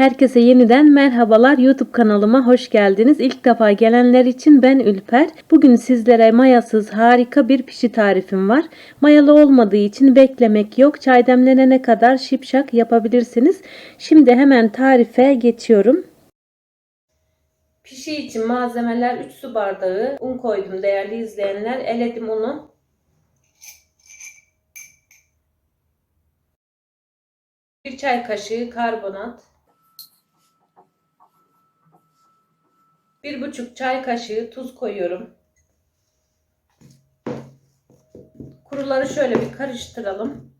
Herkese yeniden merhabalar. YouTube kanalıma hoş geldiniz. İlk defa gelenler için ben Ülper. Bugün sizlere mayasız harika bir pişi tarifim var. Mayalı olmadığı için beklemek yok. Çay demlenene kadar şipşak yapabilirsiniz. Şimdi hemen tarife geçiyorum. Pişi için malzemeler 3 su bardağı un koydum değerli izleyenler. Eledim unu. Bir çay kaşığı karbonat. Bir buçuk çay kaşığı tuz koyuyorum. Kuruları şöyle bir karıştıralım.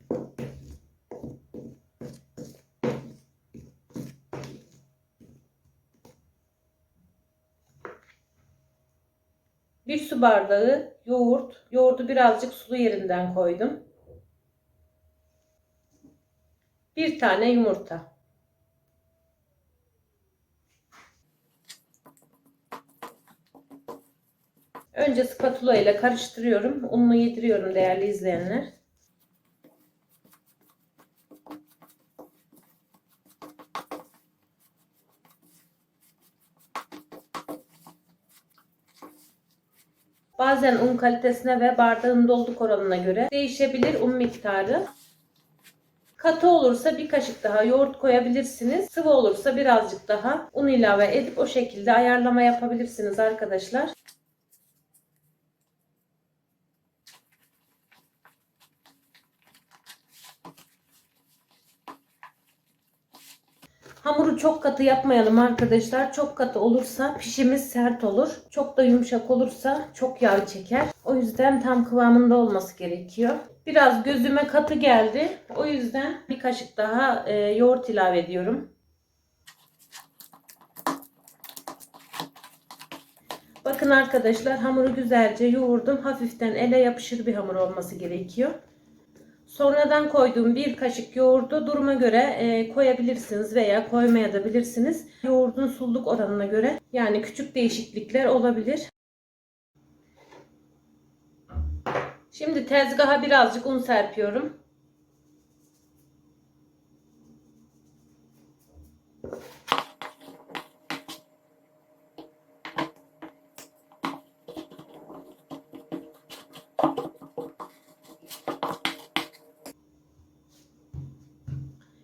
Bir su bardağı yoğurt. Yoğurdu birazcık sulu yerinden koydum. Bir tane yumurta. Önce spatula ile karıştırıyorum. Ununu yediriyorum değerli izleyenler. Bazen un kalitesine ve bardağın doluluk oranına göre değişebilir un miktarı. Katı olursa bir kaşık daha yoğurt koyabilirsiniz. Sıvı olursa birazcık daha un ilave edip o şekilde ayarlama yapabilirsiniz arkadaşlar. Hamuru çok katı yapmayalım arkadaşlar. Çok katı olursa pişimiz sert olur. Çok da yumuşak olursa çok yağ çeker. O yüzden tam kıvamında olması gerekiyor. Biraz gözüme katı geldi. O yüzden bir kaşık daha e, yoğurt ilave ediyorum. Bakın arkadaşlar hamuru güzelce yoğurdum. Hafiften ele yapışır bir hamur olması gerekiyor. Sonradan koyduğum bir kaşık yoğurdu duruma göre e, koyabilirsiniz veya koymayabilirsiniz. Yoğurdun sulluk oranına göre yani küçük değişiklikler olabilir. Şimdi tezgaha birazcık un serpiyorum.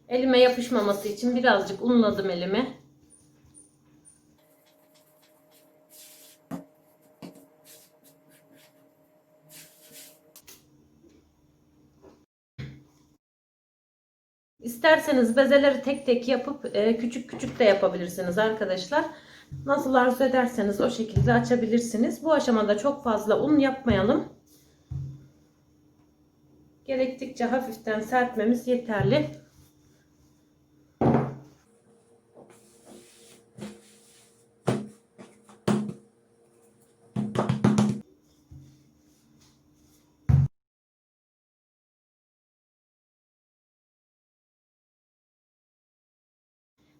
Elime yapışmaması için birazcık unladım elimi. İsterseniz bezeleri tek tek yapıp e, küçük küçük de yapabilirsiniz arkadaşlar. Nasıl arzu ederseniz o şekilde açabilirsiniz. Bu aşamada çok fazla un yapmayalım. Gerektikçe hafiften serpmemiz yeterli.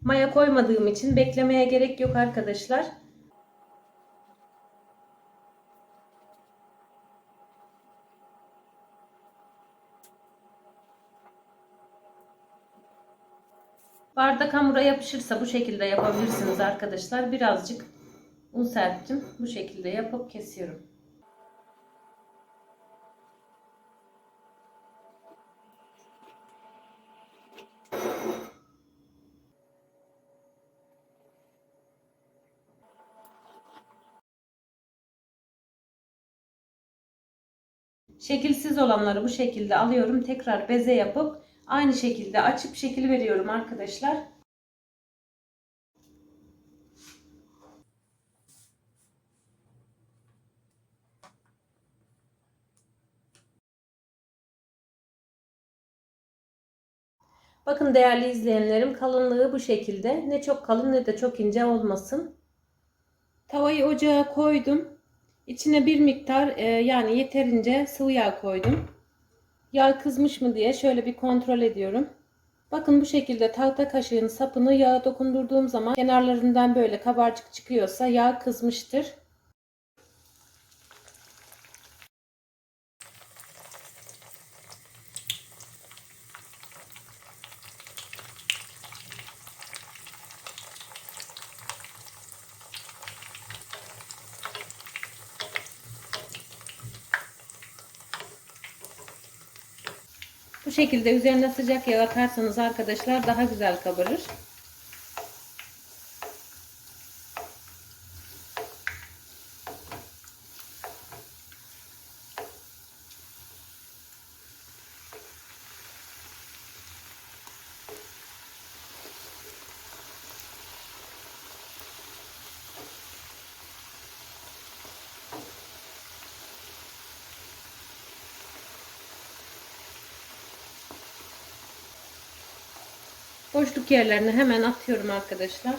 Maya koymadığım için beklemeye gerek yok arkadaşlar. Bardak hamura yapışırsa bu şekilde yapabilirsiniz arkadaşlar. Birazcık un serptim. Bu şekilde yapıp kesiyorum. Şekilsiz olanları bu şekilde alıyorum. Tekrar beze yapıp aynı şekilde açıp şekil veriyorum arkadaşlar. Bakın değerli izleyenlerim kalınlığı bu şekilde. Ne çok kalın ne de çok ince olmasın. Tavayı ocağa koydum. İçine bir miktar e, yani yeterince sıvı yağ koydum. Yağ kızmış mı diye şöyle bir kontrol ediyorum. Bakın bu şekilde tahta kaşığın sapını yağa dokundurduğum zaman kenarlarından böyle kabarcık çıkıyorsa yağ kızmıştır. Şekilde üzerine sıcak yağ atarsanız arkadaşlar daha güzel kabarır. Boşluk yerlerine hemen atıyorum arkadaşlar.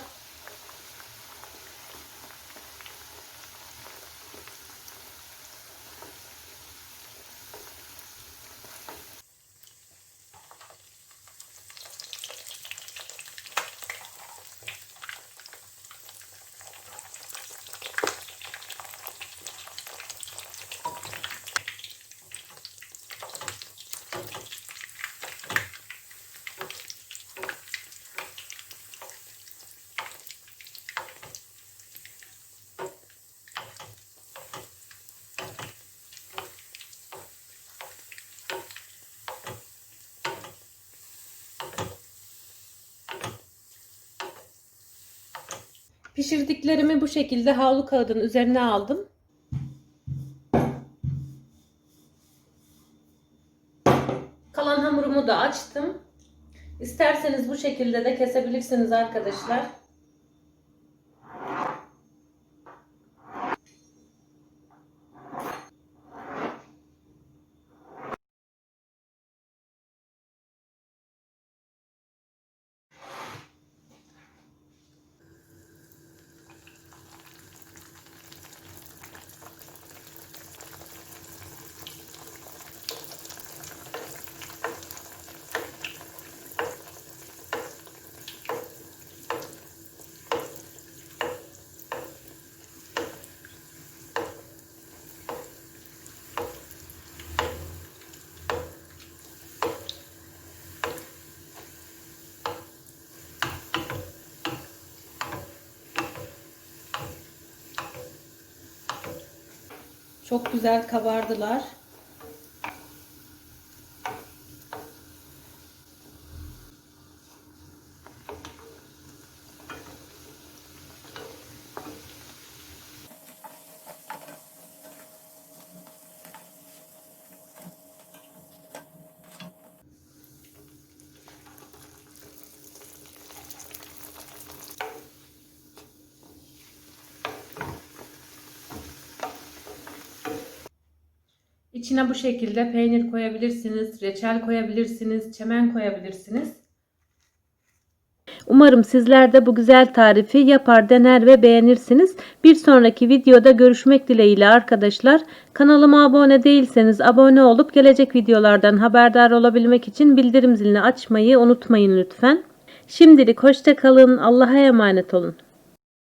Pişirdiklerimi bu şekilde havlu kağıdın üzerine aldım. Kalan hamurumu da açtım. İsterseniz bu şekilde de kesebilirsiniz arkadaşlar. Çok güzel kabardılar. İçine bu şekilde peynir koyabilirsiniz, reçel koyabilirsiniz, çemen koyabilirsiniz. Umarım sizler de bu güzel tarifi yapar, dener ve beğenirsiniz. Bir sonraki videoda görüşmek dileğiyle arkadaşlar. Kanalıma abone değilseniz abone olup gelecek videolardan haberdar olabilmek için bildirim zilini açmayı unutmayın lütfen. Şimdilik hoşça kalın. Allah'a emanet olun.